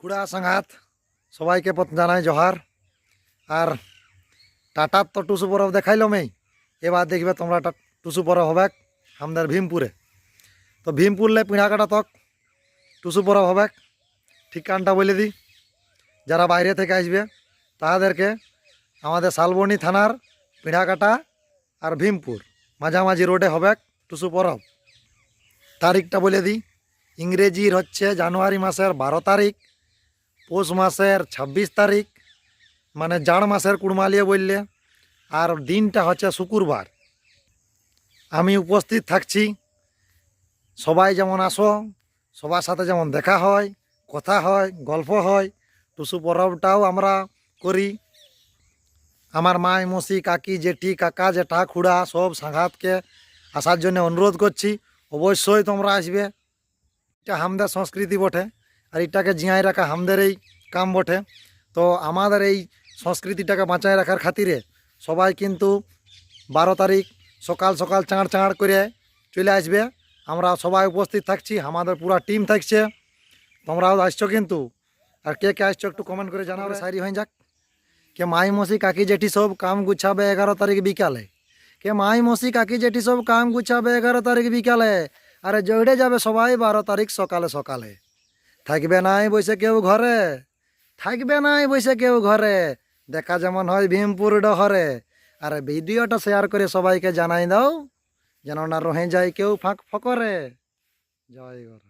খুড়া সাঙ্গাত সবাইকে জানাই জোহার। আর টাটার তো টুসু পরব দেখাইলামই এবার দেখবে তোমরা টুসু পরব হবে আমাদের ভীমপুরে। তো ভীমপুরলে পিঁড়া কাটা তক টুসু পরব হবে ঠিকানটা বলে দিই যারা বাইরে থেকে আসবে, তাদেরকে আমাদের শালবনি থানার পিঁড়াকাটা আর ভীমপুর মাঝামাঝি রোডে হবে টুসু পরব। তারিখটা বলে দিই ইংরেজির হচ্ছে জানুয়ারি মাসের বারো তারিখ। পৌষ মাসের ২৬ তারিখ মানে জাড় মাসের কুড়মালিয়ে বললে, আর দিনটা হচ্ছে শুক্রবার। আমি উপস্থিত থাকছি, সবাই যেমন আসো, সবার সাথে যেমন দেখা হয়, কথা হয়, গল্প হয়, টুসু পরবটাও আমরা করি। আমার মাই, মসি, কাকি, জেঠি, কাকা, জেঠা, খুড়া সব সাংঘাতকে আসার জন্য অনুরোধ করছি। অবশ্যই তোমরা আসবে। এটা হামদের সংস্কৃতি বটে। আর এটাকে জিয়াই রাখা হামদের এই কাম বটে। তো আমাদের এই সংস্কৃতিটাকে বাঁচায় রাখার খাতিরে সবাই কিন্তু বারো তারিখ সকাল সকাল চাঁড় চাঁড় করে চলে আসবে। আমরা সবাই উপস্থিত থাকছি আমাদের পুরা টিম থাকছে। তোমরাও আসছো কিন্তু। আর কে কে আসছো একটু কমেন্ট করে জানাবে সাইরি হয়ে যাক। কে মাই মসি কাকি জেঠি সব কাম গুছাবে এগারো তারিখ বিকালে। কে মাই মসি কাকি জেঠি সব কাম গুছাবে এগারো তারিখ বিকালে। আরে জড়ে যাবে সবাই বারো তারিখ সকালে সকালে। থাকবে নাই বসে কেউ ঘরে, থাকবে নাই বসে কেউ ঘরে। দেখা যেমন হয় ভীমপুর ডহরে। আর ভিডিওটা শেয়ার করে সবাইকে জানাই দাও, যেন না রহে যায় কেউ ফাঁক ফকরে। জয় গর